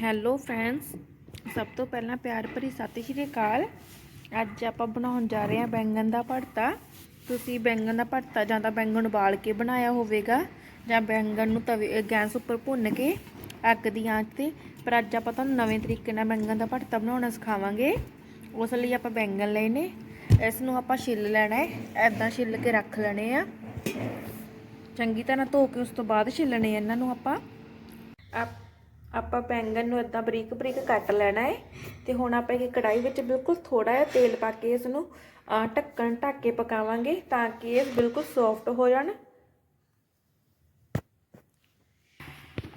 Hello friends ਸਭ ਤੋਂ ਪਹਿਲਾਂ ਪਿਆਰ ਭਰੀ ਸਤਿ ਸ਼੍ਰੀ ਅਕਾਲ। ਅੱਜ ਆਪਾਂ ਬਣਾਉਣ ਜਾ ਰਹੇ ਹਾਂ ਬੈਂਗਣ ਦਾ ਭਰਤਾ। ਤੁਸੀਂ ਬੈਂਗਣ ਦਾ ਭਰਤਾ ਜਾਂ ਤਾਂ ਬੈਂਗਣ ਉਬਾਲ ਕੇ ਬਣਾਇਆ ਹੋਵੇਗਾ ਜਾਂ ਬੈਂਗਣ ਨੂੰ ਤਵੇ ਗੈਸ ਉੱਪਰ ਭੁੰਨ ਕੇ ਅੱਗ ਦੀ ਆਂਚ ਤੇ। ਪਰ ਅੱਜ ਆਪਾਂ ਤੁਹਾਨੂੰ ਨਵੇਂ ਤਰੀਕੇ ਨਾਲ ਬੈਂਗਣ ਦਾ ਭਰਤਾ ਬਣਾਉਣਾ ਸਿਖਾਵਾਂਗੇ। ਉਸ ਲਈ ਆਪਾਂ ਬੈਂਗਣ ਲਏ ਨੇ। ਇਸ ਨੂੰ ਆਪਾਂ ਛਿੱਲ ਲੈਣਾ ਹੈ। ਐਦਾਂ ਛਿੱਲ ਕੇ ਰੱਖ ਲੈਣੇ ਆ। ਚੰਗੀ ਤਰ੍ਹਾਂ ਧੋ ਕੇ ਉਸ ਤੋਂ ਬਾਅਦ ਛਿੱਲਣੇ ਇਹਨਾਂ ਨੂੰ ਆਪਾਂ ਆਪਾਂ ਬੈਂਗਣ ਨੂੰ ਇਦਾਂ ਬਰੀਕ ਬਰੀਕ ਕੱਟ ਲੈਣਾ ਹੈ ਤੇ ਹੁਣ ਆਪਾਂ ਇੱਕ ਕੜਾਈ ਵਿੱਚ ਬਿਲਕੁਲ ਥੋੜਾ ਜਿਹਾ ਤੇਲ ਪਾ ਕੇ ਇਸ ਨੂੰ ਢੱਕਣ, ਢੱਕ ਕੇ ਪਕਾਵਾਂਗੇ ਤਾਂ ਕਿ ਇਹ ਬਿਲਕੁਲ ਸੌਫਟ ਹੋ ਜਾਣ।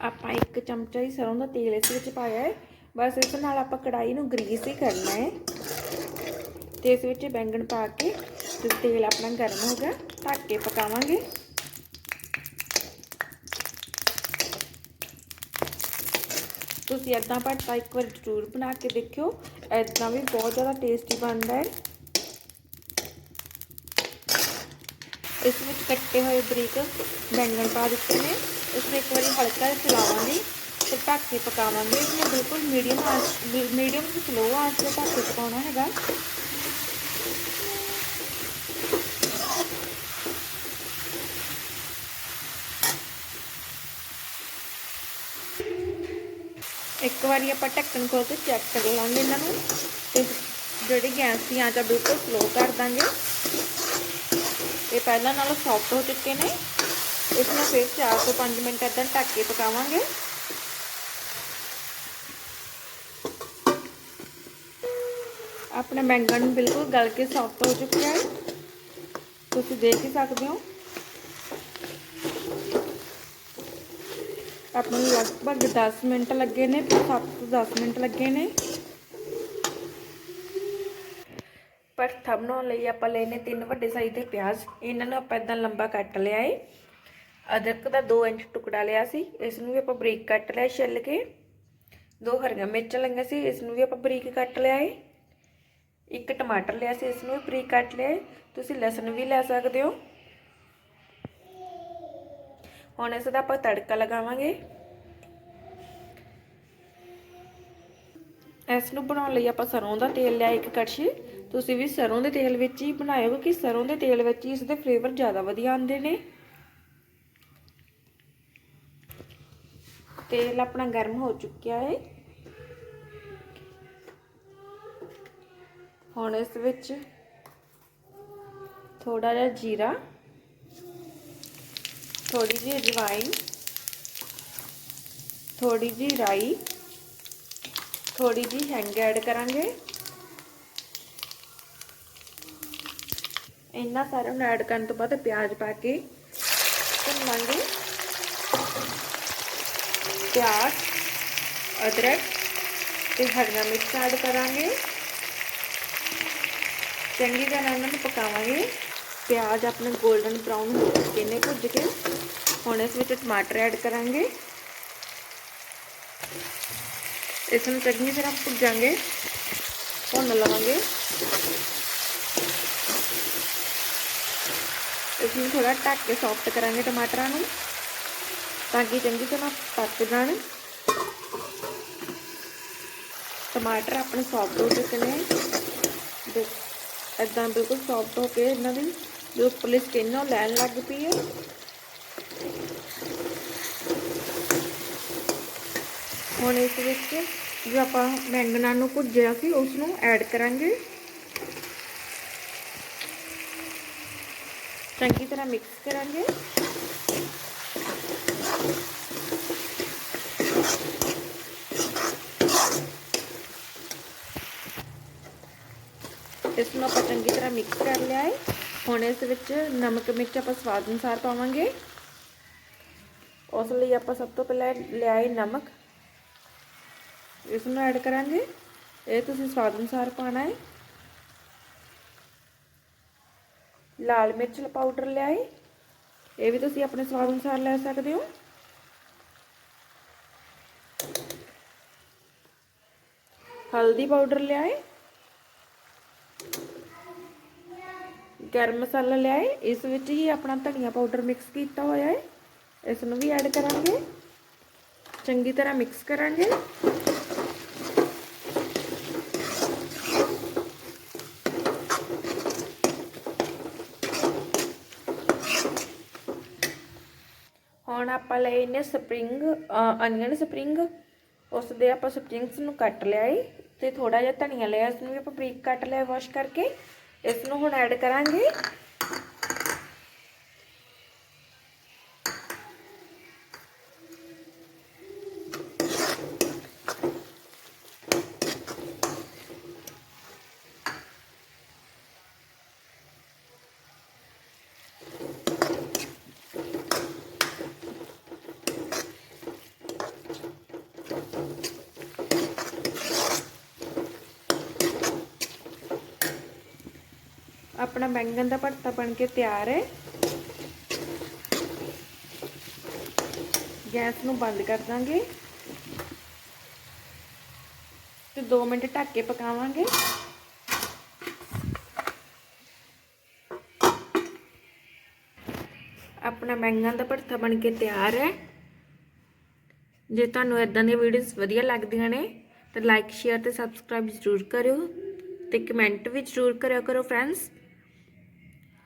ਆਪਾਂ ਇੱਕ ਚਮਚਾ ਹੀ ਸਰੋਂ ਦਾ ਤੇਲ ਇਸ ਵਿੱਚ ਪਾਇਆ ਹੈ ਬਸ ਇਸ ਨਾਲ ਆਪਾਂ ਕੜਾਈ ਨੂੰ ਗਰੀਸ ਹੀ ਕਰਨਾ ਹੈ ਤੇ ਇਸ ਵਿੱਚ ਬੈਂਗਣ ਪਾ ਕੇ, ਤੇ ਤੇਲ ਆਪਣਾ ਗਰਮ ਹੋ ਗਿਆ, ਢੱਕ ਕੇ ਪਕਾਵਾਂਗੇ। ਤੁਸੀਂ ਇਦਾਂ ਭਰਤਾ ਇੱਕ ਵਾਰ ਜ਼ਰੂਰ ਬਣਾ ਕੇ ਦੇਖਿਓ। ਇਦਾਂ ਵੀ ਬਹੁਤ ਜ਼ਿਆਦਾ ਟੇਸਟੀ ਬਣਦਾ ਹੈ। ਇਸ ਵਿੱਚ ਕੱਟੇ ਹੋਏ ਬਰੀਕ ਬੈਂਗਣ ਪਾ ਦਿੱਤੇ ਨੇ। ਇਸ ਨੂੰ ਇੱਕ ਵਾਰੀ ਹਲਕਾ ਜਿਹਾ ਚਲਾਵਾਂਗੇ ਤੇ ਢੱਕ ਕੇ ਪਕਾਵਾਂਗੇ। ਇਸ ਨੂੰ ਬਿਲਕੁਲ ਮੀਡੀਅਮ ਆਂਚ ਮੀਡੀਅਮ ਤੋਂ ਸਲੋ ਆਂਚ ਤੇ ਢੱਕ ਕੇ ਪਕਾਉਣਾ ਹੈਗਾ। ਇੱਕ ਵਾਰੀ ਆਪਾਂ ਢੱਕਣ ਖੋਲ ਕੇ ਚੈੱਕ ਕਰ ਲਾਂਗੇ ਇਹਨਾਂ ਨੂੰ। ਤੇ ਜਿਹੜੀ ਗੈਸ ਦੀ ਆਂਚ ਆ ਬਿਲਕੁਲ ਸਲੋ ਕਰ ਦਾਂਗੇ। ਇਹ ਪਹਿਲਾਂ ਨਾਲੋਂ ਸੌਫਟ ਹੋ ਚੁੱਕੇ ਨੇ। ਇਸ ਨੂੰ ਫਿਰ 4 ਤੋਂ 5 ਮਿੰਟ ਇਦਾਂ ਢੱਕ ਕੇ ਪਕਾਵਾਂਗੇ। ਆਪਣਾ ਬੈਂਗਣ ਬਿਲਕੁਲ ਗਲ ਕੇ ਸੌਫਟ ਹੋ ਚੁੱਕਿਆ ਹੈ। ਤੁਸੀਂ ਦੇਖ ਹੀ ਸਕਦੇ ਹੋ। ਆਪਾਂ ਨੂੰ ਲਗਭਗ 10 ਮਿੰਟ ਲੱਗੇ ਨੇ 7 ਤੋਂ 10 ਮਿੰਟ ਲੱਗੇ ਨੇ ਭਰਥਾ ਬਣਾਉਣ ਲਈ ਆਪਾਂ ਲਏ ਨੇ ਤਿੰਨ ਵੱਡੇ ਸਾਈਜ਼ ਦੇ ਪਿਆਜ਼ ਇਹਨਾਂ ਨੂੰ ਆਪਾਂ ਇਦਾਂ ਲੰਬਾ ਕੱਟ ਲਿਆ ਏ ਅਦਰਕ ਦਾ 2 ਇੰਚ ਟੁਕੜਾ ਲਿਆ ਸੀ ਇਸ ਨੂੰ ਵੀ ਆਪਾਂ ਬਰੀਕ ਕੱਟ ਲਿਆ ਛਿੱਲ ਕੇ ਦੋ ਹਰੀਆਂ ਮਿਰਚਾਂ ਲਈਆਂ ਸੀ ਇਸ ਨੂੰ ਵੀ ਆਪਾਂ ਬਰੀਕ ਕੱਟ ਲਿਆ ਏ ਇੱਕ ਟਮਾਟਰ ਲਿਆ ਸੀ ਇਸ ਨੂੰ ਵੀ ਬਰੀਕ ਕੱਟ ਲਿਆ ਏ ਤੁਸੀਂ ਲਸਣ ਵੀ ਲੈ ਸਕਦੇ ਹੋ ਹੁਣ ਇਸ ਦਾ ਆਪਾਂ ਤੜਕਾ ਲਗਾਵਾਂਗੇ ਇਸ ਨੂੰ ਬਣਾਉਣ ਲਈ ਆਪਾਂ ਸਰੋਂ ਦਾ ਤੇਲ ਲਿਆ ਇੱਕ ਕੜਛੀ। ਤੁਸੀਂ ਵੀ ਸਰੋਂ ਦੇ ਤੇਲ ਵਿੱਚ ਹੀ ਬਣਾਇਓ ਕਿ ਸਰੋਂ ਦੇ ਤੇਲ ਵਿੱਚ ਹੀ ਇਸ ਦੇ ਫਲੇਵਰ ਜ਼ਿਆਦਾ ਵਧੀਆ ਆਉਂਦੇ ਨੇ। ਤੇਲ ਆਪਣਾ ਗਰਮ ਹੋ ਚੁੱਕਿਆ ਹੈ ਹੁਣ ਇਸ ਵਿੱਚ ਥੋੜਾ ਜਿਹਾ ਜੀਰਾ ਥੋੜੀ ਜਿਹੀ ਅਜਵਾਇਨ ਥੋੜੀ ਜਿਹੀ ਰਾਈ ਥੋੜੀ ਜਿਹੀ ਹਿੰਗ ਐਡ ਕਰਾਂਗੇ। ਇੰਨਾ ਸਾਰਾ ਨੂੰ ਐਡ ਕਰਨ ਤੋਂ ਬਾਅਦ ਪਿਆਜ਼ ਪਾ ਕੇ ਭੁੰਨਾਂਗੇ। ਪਿਆਜ਼, ਅਦਰਕ ਤੇ ਹਰੀਆਂ ਮਿਰਚ ਐਡ ਕਰਾਂਗੇ। ਚੰਗੀ ਤਰ੍ਹਾਂ ਇਹਨਾਂ ਨੂੰ ਪਕਾਵਾਂਗੇ। ਪਿਆਜ਼ ਆਪਣੇ 골ਡਨ ਬ੍ਰਾਊਨ ਹੋ ਚੁੱਕੇ ਨੇ ਭੁੱਜ ਕੇ। ਹੁਣ ਇਸ ਵਿੱਚ ਟਮਾਟਰ ਐਡ ਕਰਾਂਗੇ। ਇਸ ਨੂੰ ਚੰਗੀ ਤਰ੍ਹਾਂ ਭੁੱਜਾਂਗੇ, ਭੁੰਨ ਲਵਾਂਗੇ। ਇਸ ਨੂੰ ਥੋੜਾ ਢੱਕ ਕੇ ਸੌਫਟ ਕਰਾਂਗੇ ਟਮਾਟਰਾਂ ਨੂੰ, ਤਾਂ ਕਿ ਚੰਗੀ ਤਰ੍ਹਾਂ ਪੱਕ ਜਾਣ। ਟਮਾਟਰ ਆਪਣੇ ਸੌਫਟ ਹੋ ਚੁੱਕੇ ਨੇ। ਦੇਖ ਇਦਾਂ ਬਿਲਕੁਲ ਸੌਫਟ ਹੋ ਕੇ ਇਹਨਾਂ ਦੀ ਜੋ ਉੱਪਰਲੀ ਸਕਿਨ ਉਹ ਲੈਣ ਲੱਗ ਪਈ ਹੈ। ਹੁਣ ਇਸ ਵਿੱਚ ਜੋ ਆਪਾਂ ਬੈਂਗਣਾ ਨੂੰ ਭੁੱਜਿਆ ਸੀ ਉਸ ਨੂੰ ਐਡ ਕਰਾਂਗੇ। ਚੰਗੀ ਤਰ੍ਹਾਂ ਮਿਕਸ ਕਰਾਂਗੇ। ਇਸ ਨੂੰ ਆਪਾਂ ਚੰਗੀ ਤਰ੍ਹਾਂ ਮਿਕਸ ਕਰ ਲਿਆ ਹੈ ਹੁਣ ਇਸ ਵਿੱਚ ਨਮਕ ਮਿਰਚ ਆਪਾਂ ਸਵਾਦ ਅਨੁਸਾਰ ਪਾਵਾਂਗੇ। ਉਸ ਲਈ ਆਪਾਂ ਸਭ ਤੋਂ ਪਹਿਲਾਂ ਲਿਆ ਹੈ ਨਮਕ। ਇਸ ਨੂੰ ਐਡ ਕਰਾਂਗੇ। ਇਹ ਤੁਸੀਂ ਸਵਾਦ ਅਨੁਸਾਰ ਪਾਣਾ ਹੈ। ਲਾਲ ਮਿਰਚ ਪਾਊਡਰ ਲਿਆਏ। ਇਹ ਵੀ ਤੁਸੀਂ ਆਪਣੇ ਸਵਾਦ ਅਨੁਸਾਰ ਲੈ ਸਕਦੇ ਹੋ। ਹਲਦੀ ਪਾਊਡਰ ਲਿਆਏ। ਗਰਮ ਮਸਾਲਾ ਲਿਆਏ। ਇਸ ਵਿੱਚ ਹੀ ਆਪਣਾ ਧਨੀਆ ਪਾਊਡਰ ਮਿਕਸ ਕੀਤਾ ਹੋਇਆ ਹੈ। ਇਸ ਨੂੰ ਵੀ ਐਡ ਕਰਾਂਗੇ। ਚੰਗੀ ਤਰ੍ਹਾਂ ਮਿਕਸ ਕਰਾਂਗੇ। ਹੁਣ ਆਪਾਂ ਲਏ ਨੇ ਸਪਰਿੰਗ ਅਨੀਅਨ ਸਪਰਿੰਗ। ਉਸ ਦੇ ਆਪਾਂ ਸਪਰਿੰਗਸ ਨੂੰ ਕੱਟ ਲਿਆ ਏ ਤੇ ਥੋੜਾ ਜਿਹਾ ਧਨੀਆ ਲਿਆ ਇਸ ਨੂੰ ਵੀ ਆਪਾਂ ਬਰੀਕ ਕੱਟ ਲਿਆ ਵਾਸ਼ ਕਰਕੇ। ਇਸ ਨੂੰ ਹੁਣ ਐਡ ਕਰਾਂਗੇ। ਆਪਣਾ ਬੈਂਗਣ ਦਾ ਭਰਤਾ ਬਣ ਕੇ ਤਿਆਰ ਹੈ। ਗੈਸ ਨੂੰ ਬੰਦ ਕਰ ਦਾਂਗੇ। ਤੇ 2 ਮਿੰਟ ਢੱਕ ਕੇ ਪਕਾਵਾਂਗੇ। ਆਪਣਾ ਬੈਂਗਣ ਦਾ ਭਰਤਾ ਬਣ ਕੇ ਤਿਆਰ ਹੈ। ਜੇ ਤੁਹਾਨੂੰ ਇਦਾਂ ਦੀਆਂ ਵੀਡੀਓਜ਼ ਵਧੀਆ ਲੱਗਦੀਆਂ ਨੇ, ਤਾਂ ਲਾਈਕ ਸ਼ੇਅਰ ਤੇ ਸਬਸਕ੍ਰਾਈਬ ਜ਼ਰੂਰ ਕਰਿਓ। ਤੇ ਕਮੈਂਟ ਵੀ ਜ਼ਰੂਰ ਕਰਿਆ ਕਰੋ friends